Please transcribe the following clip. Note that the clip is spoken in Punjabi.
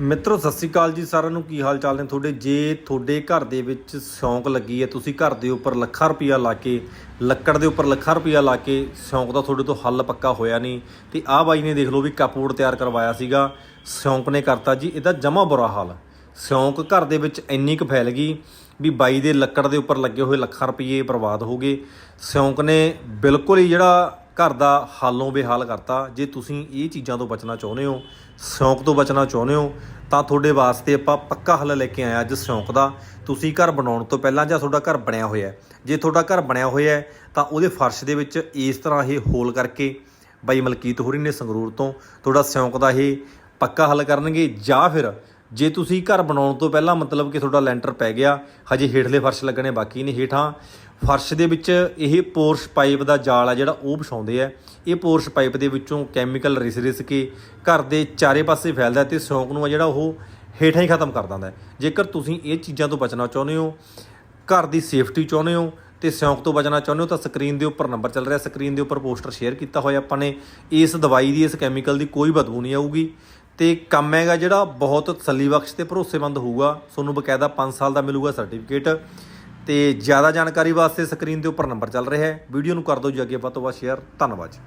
ਮਿੱਤਰੋ, ਸਤਿ ਸ਼੍ਰੀ ਅਕਾਲ ਜੀ ਸਾਰਿਆਂ ਨੂੰ। ਕੀ ਹਾਲ ਚਾਲ ਨੇ ਤੁਹਾਡੇ? ਜੇ ਤੁਹਾਡੇ ਘਰ ਦੇ ਵਿੱਚ ਸ਼ੌਂਕ ਲੱਗੀ ਹੈ, ਤੁਸੀਂ ਘਰ ਦੇ ਉੱਪਰ ਲੱਖਾਂ ਰੁਪਈਆ ਲਾ ਕੇ, ਲੱਕੜ ਦੇ ਉੱਪਰ ਲੱਖਾਂ ਰੁਪਈਆ ਲਾ ਕੇ ਸ਼ੌਂਕ ਦਾ ਤੁਹਾਡੇ ਤੋਂ ਹੱਲ ਪੱਕਾ ਹੋਇਆ ਨਹੀਂ। ਤੇ ਆਹ ਬਾਈ ਨੇ ਦੇਖ ਲਓ ਵੀ ਕਪਬੋਰਡ ਤਿਆਰ ਕਰਵਾਇਆ ਸੀਗਾ। ਸ਼ੌਂਕ ਨੇ ਕਰਤਾ ਜੀ, ਇਹਦਾ ਜਮਾ ਬੁਰਾ ਹਾਲ। ਸ਼ੌਂਕ ਘਰ ਦੇ ਵਿੱਚ ਇੰਨੀ ਕੁ ਫੈਲ ਗਈ ਵੀ ਬਾਈ ਦੇ ਲੱਕੜ ਦੇ ਉੱਪਰ ਲੱਗੇ ਹੋਏ ਲੱਖਾਂ ਰੁਪਏ ਬਰਬਾਦ ਹੋ ਗਏ। ਸ਼ੌਂਕ ਨੇ ਬਿਲਕੁਲ ਹੀ ਜਿਹੜਾ ਘਰ ਦਾ ਹਾਲੋਂ ਬੇਹਾਲ ਕਰਤਾ। ਜੇ ਤੁਸੀਂ ਇਹ ਚੀਜ਼ਾਂ ਤੋਂ ਬਚਣਾ ਚਾਹੁੰਦੇ ਹੋ, ਸ਼ੌਂਕ ਤੋਂ ਬਚਣਾ ਚਾਹੁੰਦੇ ਹੋ, ਤਾਂ ਤੁਹਾਡੇ ਵਾਸਤੇ ਆਪਾਂ ਪੱਕਾ ਹੱਲ ਲੈ ਕੇ ਆਏ ਅੱਜ ਸ਼ੌਂਕ ਦਾ। ਤੁਸੀਂ ਘਰ ਬਣਾਉਣ ਤੋਂ ਪਹਿਲਾਂ ਜਾਂ ਤੁਹਾਡਾ ਘਰ ਬਣਿਆ ਹੋਇਆ ਜੇ ਤੁਹਾਡਾ ਘਰ ਬਣਿਆ ਹੋਇਆ ਤਾਂ ਉਹਦੇ ਫਰਸ਼ ਦੇ ਵਿੱਚ ਇਸ ਤਰ੍ਹਾਂ ਇਹ ਹੋਲ ਕਰਕੇ ਬਾਈ ਮਲਕੀਤ ਹੋਰੀ ਨੇ ਸੰਗਰੂਰ ਤੋਂ ਤੁਹਾਡਾ ਸ਼ੌਂਕ ਦਾ ਇਹ ਪੱਕਾ ਹੱਲ ਕਰਨਗੇ ਜਾਂ ਫਿਰ ਜੇ ਤੁਸੀਂ ਘਰ ਬਣਾਉਣ ਤੋਂ ਪਹਿਲਾਂ ਮਤਲਬ ਕਿ ਤੁਹਾਡਾ ਲੈਂਟਰ ਪੈ ਗਿਆ, ਹਜੇ ਹੇਠਲੇ ਫਰਸ਼ ਲੱਗਣੇ ਬਾਕੀ ਨੇ ਹੇਠਾਂ। ਫਰਸ਼ ਦੇ ਵਿੱਚ ਇਹ ਪੋਰਸ਼ ਪਾਈਪ ਦਾ ਜਾਲ ਆ ਜਿਹੜਾ ਉਹ ਵਿਛਾਉਂਦੇ ਆ। ਇਹ ਪੋਰਸ਼ ਪਾਈਪ ਦੇ ਵਿੱਚੋਂ ਕੈਮੀਕਲ ਰਿਸ ਰਿਸ ਕੇ ਘਰ ਦੇ ਚਾਰੇ ਪਾਸੇ ਫੈਲਦਾ ਤੇ ਸ਼ੌਂਕ ਨੂੰ ਆ ਜਿਹੜਾ ਉਹ ਹੇਠਾਂ ਹੀ ਖਤਮ ਕਰ ਦਿੰਦਾ। ਜੇਕਰ ਤੁਸੀਂ ਇਹ ਚੀਜ਼ਾਂ ਤੋਂ ਬਚਣਾ ਚਾਹੁੰਦੇ ਹੋ, ਘਰ ਦੀ ਸੇਫਟੀ ਚਾਹੁੰਦੇ ਹੋ ਤੇ ਸ਼ੌਂਕ ਤੋਂ ਬਚਣਾ ਚਾਹੁੰਦੇ ਹੋ, ਤਾਂ ਸਕਰੀਨ ਦੇ ਉੱਪਰ ਨੰਬਰ ਚੱਲ ਰਿਹਾ। ਸਕਰੀਨ ਦੇ ਉੱਪਰ ਪੋਸਟਰ ਸ਼ੇਅਰ ਕੀਤਾ ਹੋਇਆ ਆਪਾਂ ਨੇ। ਇਸ ਦਵਾਈ ਦੀ, ਇਸ ਕੈਮੀਕਲ ਦੀ ਕੋਈ ਬਦਬੂ ਨਹੀਂ ਆਊਗੀ। ਤੇ ਕੰਮ ਹੈਗਾ ਜਿਹੜਾ ਬਹੁਤ ਤਸੱਲੀ ਬਖਸ਼ ਤੇ ਭਰੋਸੇਮੰਦ ਹੋਊਗਾ। ਤੁਹਾਨੂੰ ਬਕਾਇਦਾ 5 ਸਾਲ ਦਾ ਮਿਲੂਗਾ ਸਰਟੀਫਿਕੇਟ ਤੇ ਜ਼ਿਆਦਾ ਜਾਣਕਾਰੀ ਵਾਸਤੇ ਸਕਰੀਨ ਦੇ ਉੱਪਰ ਨੰਬਰ ਚੱਲ ਰਿਹਾ ਹੈ। ਵੀਡੀਓ ਨੂੰ ਕਰ ਦਿਓ ਜੀ ਅੱਗੇ ਵੱਧ ਤੋਂ ਵੱਧ ਸ਼ੇਅਰ ਧੰਨਵਾਦ ਜੀ।